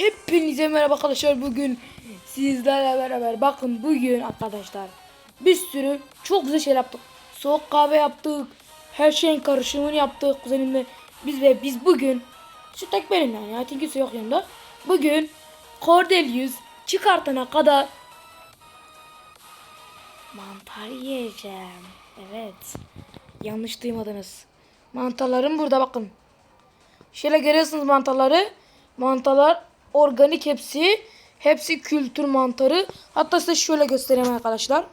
Hepinize merhaba arkadaşlar bugün sizlerle beraber bakın bugün arkadaşlar bir sürü çok güzel şey yaptık. Soğuk kahve yaptık. Her şeyin karışımını yaptık kuzenimle. Biz ve biz bugün şu tek benim yani ya kimse yok yanımda. Bugün Cordelius çıkartana kadar mantar yiyeceğim. Evet. Yanlış duymadınız. Mantarlarım burada bakın. Şöyle görüyorsunuz mantarları. Mantarlar organik hepsi. Hepsi kültür mantarı. Hatta size şöyle göstereyim arkadaşlar.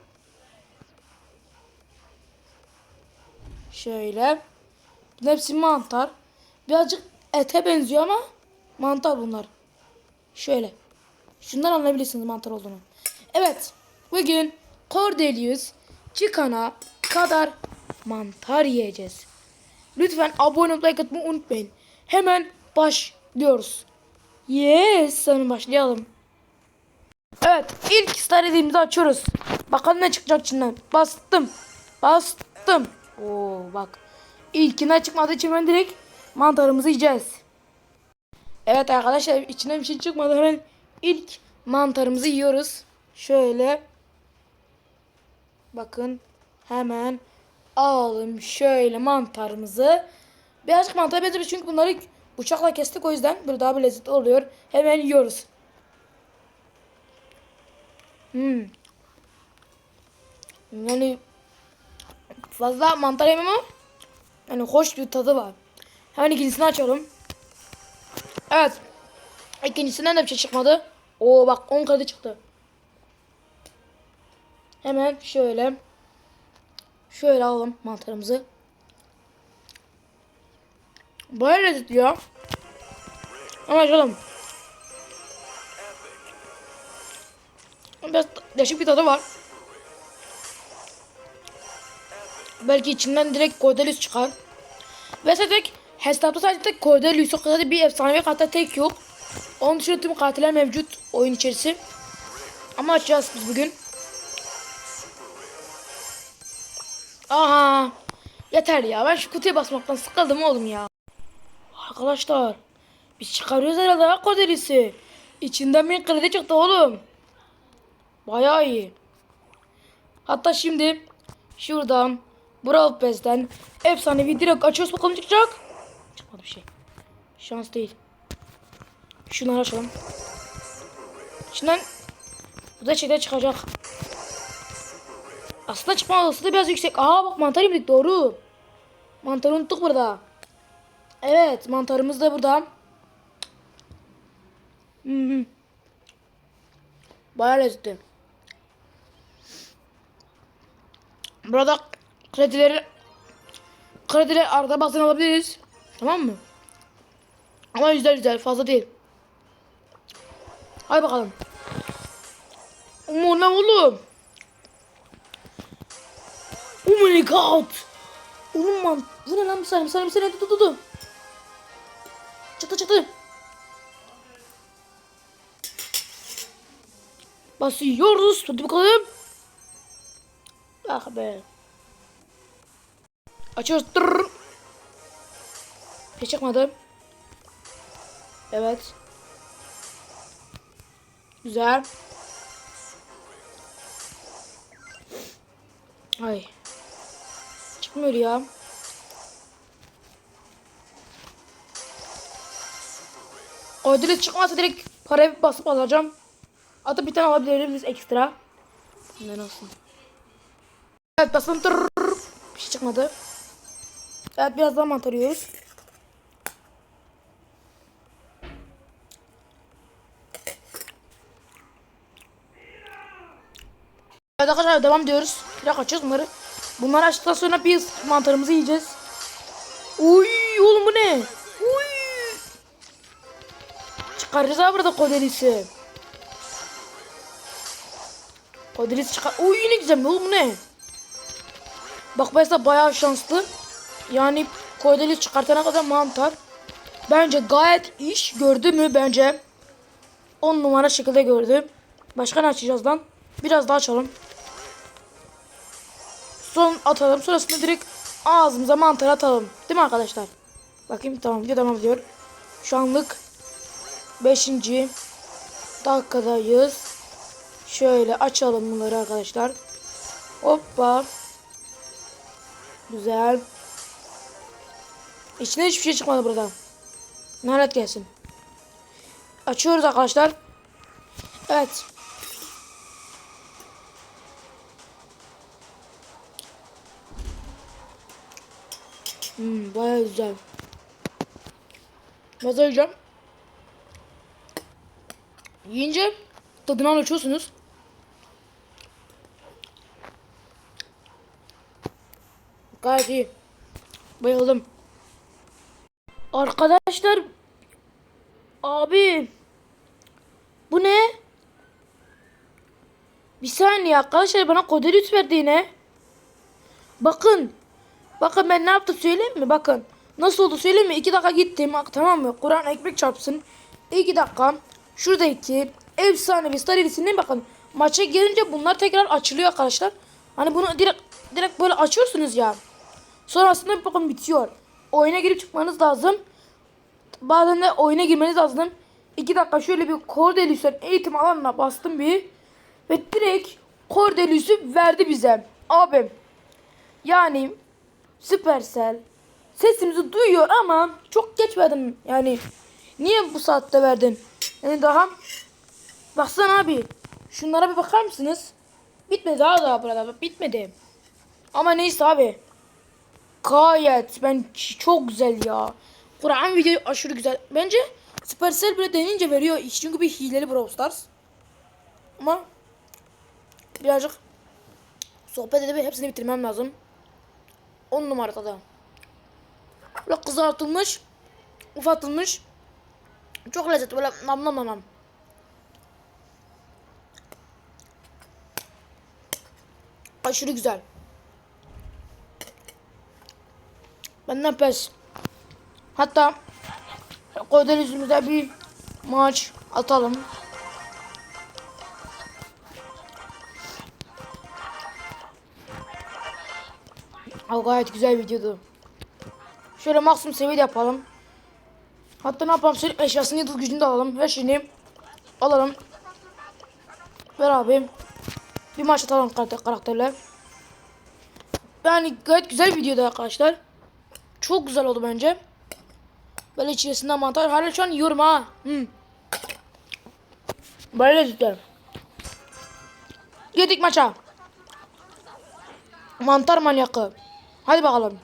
Şöyle. Hepsi mantar. Birazcık ete benziyor ama mantar bunlar. Şöyle. Şundan anlayabilirsiniz mantar olduğunu. Evet. Bugün Cordelius çıkana kadar mantar yiyeceğiz. Lütfen abone olup like atmayı unutmayın. Hemen başlıyoruz. Yes, sonra başlayalım. Evet, ilk star hediyemizi açıyoruz. Bakalım ne çıkacak içinden. Bastım. Bastım. Oo bak. İlkine çıkmadığı için ben direkt mantarımızı yiyeceğiz. Evet arkadaşlar içinden bir şey çıkmadı. Hemen ilk mantarımızı yiyoruz. Şöyle. Bakın hemen alalım şöyle mantarımızı. Birazcık mantar benziyor çünkü bunları bıçakla kestik o yüzden böyle daha bir lezzetli oluyor. Hemen yiyoruz. Hmm. Yani fazla mantar yemem ama yani hoş bir tadı var. Hemen ikincisini açalım. Evet. İkincisinden de bir şey çıkmadı. Oo bak 10 kredi çıktı. Hemen şöyle şöyle alalım mantarımızı. Baya lezzetli ya. Ama açalım. Biraz değişik bir tadı var. Belki içinden direkt Cordelius çıkar. Ve tek hesapta sadece tek Cordelius yok. Zaten bir efsanevi katil tek yok. Onun dışında tüm katiller mevcut oyun içerisi. Ama açacağız biz bugün. Aha. Yeter ya. Ben şu kutuya basmaktan sıkıldım oğlum ya. Arkadaşlar. Biz çıkarıyoruz herhalde ha kodelisi. İçinden bir kredi çıktı oğlum. Bayağı iyi. Hatta şimdi şuradan Brawl Pass'ten efsanevi direkt açıyoruz bakalım çıkacak. Çıkmadı bir şey. Şans değil. Şunları açalım. İçinden bu da şeyler çıkacak. Aslında çıkma olasılığı biraz yüksek. Aa bak mantar yedik doğru. Mantarı unuttuk burada. Evet mantarımız da burada. Hı. Bayağı lezzetli. Burada kredileri kredileri arada bazen alabiliriz. Tamam mı? Ama güzel güzel fazla değil. Hadi bakalım. Aman ne oğlum? Oh my god. Oğlum man. Bu ne lan bir saniye bir saniye bir saniye dur dur dur. Çıktı çıktı. Basıyoruz. Hadi bakalım. Ah be. Açıyoruz. Tırr. Hiç çıkmadı. Evet. Güzel. Ay. Çıkmıyor ya. Ödülü çıkmazsa direkt parayı basıp alacağım. Hatta bir tane alabiliriz ekstra. Ne olsun. Evet basın tırrrr. Bir şey çıkmadı. Evet biraz daha mantar yiyoruz. Evet arkadaşlar devam diyoruz. Biraz açıyoruz bunları. Bunları açtıktan sonra biz mantarımızı yiyeceğiz. Abi burada kodelisi. Kodelisi çıkar. Uy yine güzel oğlum bu ne? Bak mesela bayağı şanslı. Yani kodelisi çıkartana kadar mantar. Bence gayet iş gördü mü bence. 10 numara şekilde gördüm. Başka ne açacağız lan? Biraz daha açalım. Son atalım. Sonrasında direkt ağzımıza mantar atalım. Değil mi arkadaşlar? Bakayım tamam devam ediyor. Şu anlık 5. dakikadayız. Şöyle açalım bunları arkadaşlar. Hoppa. Güzel. İçine hiçbir şey çıkmadı burada. Lanet gelsin. Açıyoruz arkadaşlar. Evet. Hmm, bayağı güzel. Nasıl yiyeceğim? Yiyince tadını anlatıyorsunuz. Gayet iyi. Bayıldım. Arkadaşlar abi bu ne? Bir saniye arkadaşlar bana kodelüs verdi yine. Bakın. Bakın ben ne yaptım söyleyeyim mi? Bakın. Nasıl oldu söyleyeyim mi? 2 dakika gittim. Tamam mı? Kur'an ekmek çarpsın. 2 dakika. Şuradaki efsanevi star ilisinde bakın. Maça girince bunlar tekrar açılıyor arkadaşlar. Hani bunu direkt direkt böyle açıyorsunuz ya. Sonrasında bakın bitiyor. Oyuna girip çıkmanız lazım. Bazen de oyuna girmeniz lazım. 2 dakika şöyle bir Cordelius'un eğitim alanına bastım bir. Ve direkt Cordelius'u verdi bize. Abim. Yani Supercell sesimizi duyuyor ama çok geç verdin. Yani niye bu saatte verdin? Yani daha baksana abi. Şunlara bir bakar mısınız? Bitmedi daha daha burada bitmedi. Ama neyse abi. Gayet ben çok güzel ya. Kur'an videoyu aşırı güzel. Bence Supercell bile denince veriyor. iş. Çünkü bir hileli Brawl Stars. Ama birazcık sohbet edip hepsini bitirmem lazım. 10 numarada da. Böyle kızartılmış, ufatılmış. Çok lezzetli böyle nam nam nam. Aşırı güzel. Benden pes. Hatta Kodel yüzümüze bir maç atalım. O gayet güzel videodu. Şöyle maksimum seviyede yapalım. Hatta ne yapalım söyleyeyim eşyasını yıldız gücünü de alalım. Her şeyini alalım. Ver abi. Bir maç atalım karakter, karakterle. Yani gayet güzel videodu arkadaşlar. Çok güzel oldu bence. Böyle içerisinde mantar. Hala şu an yiyorum ha. Hmm. Böyle lezzetli. Girdik maça. Mantar manyakı. Hadi bakalım.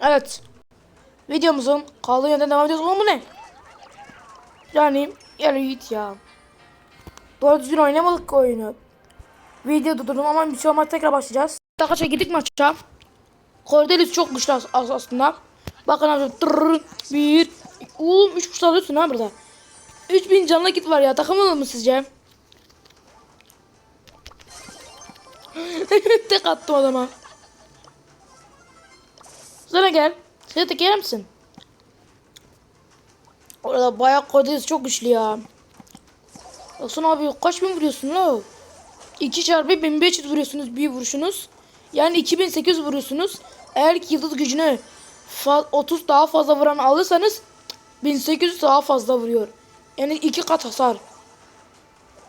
Evet. Videomuzun kaldığı yerden devam ediyoruz. Oğlum bu ne? Yani yani git ya. Doğru düzgün oynamadık oyunu. Video durdurdum ama bir şey olmaz tekrar başlayacağız. Arkadaşlar girdik maça. Cordelius çok güçlü as- as- aslında. Bakın abi tırrrr, bir oğlum üç buçuk alıyorsun ha burada. 3000 canlı kit var ya takamalı mı sizce? Tek attım adama. Sana gel. Tek yer misin? Orada bayağı Cordelius çok güçlü ya. Baksana abi kaç bin vuruyorsun la? 2 çarpı 1500 vuruyorsunuz bir vuruşunuz. Yani 2800 vuruyorsunuz. Eğer ki yıldız gücünü fa- 30 daha fazla vuran alırsanız 1800 daha fazla vuruyor. Yani iki kat hasar.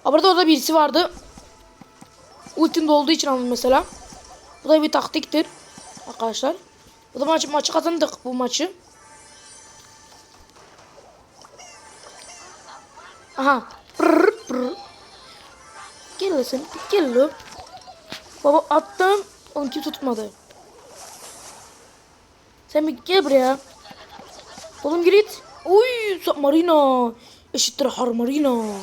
Ha burada orada birisi vardı. Ultim dolduğu için aldım mesela. Bu da bir taktiktir. Arkadaşlar. Bu da maçı, maçı kazandık bu maçı. Aha. Brr, brr. Gel sen. Gel lan. Baba attım. Onunki tutmadı. Sen bir gel buraya. Oğlum git. Uy submarina. Eşittir harmarina.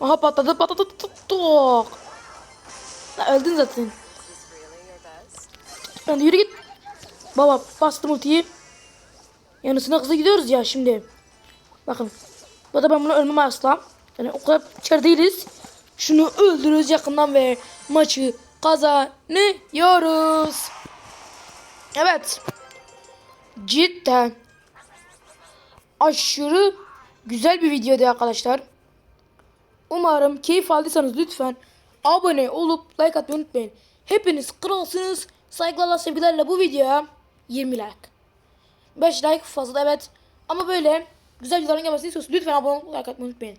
Aha patladı patladı tuttuk. Öldün zaten. Ben de yürü git. Baba bastım ultiyi. Yanısına kıza gidiyoruz ya şimdi. Bakın. Bu da ben bunu ölmem asla. Yani o kadar içeri değiliz. Şunu öldürürüz yakından ve maçı kazanıyoruz. Evet. Cidden aşırı güzel bir videodu arkadaşlar. Umarım keyif aldıysanız lütfen abone olup like atmayı unutmayın. Hepiniz kralsınız. Saygılarla sevgilerle bu videoya 20 like. 5 like fazla evet. Ama böyle güzel videoların gelmesini istiyorsanız lütfen abone olmayı like atmayı unutmayın.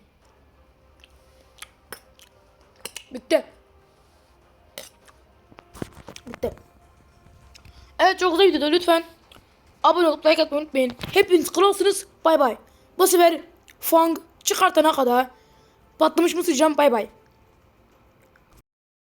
Bitti. Bitti. Evet çok güzel videoda lütfen abone olup like atmayı unutmayın. Hepiniz kralsınız. Bay bay. Bu sefer fang çıkartana kadar patlamış mı sıcağım bay bay.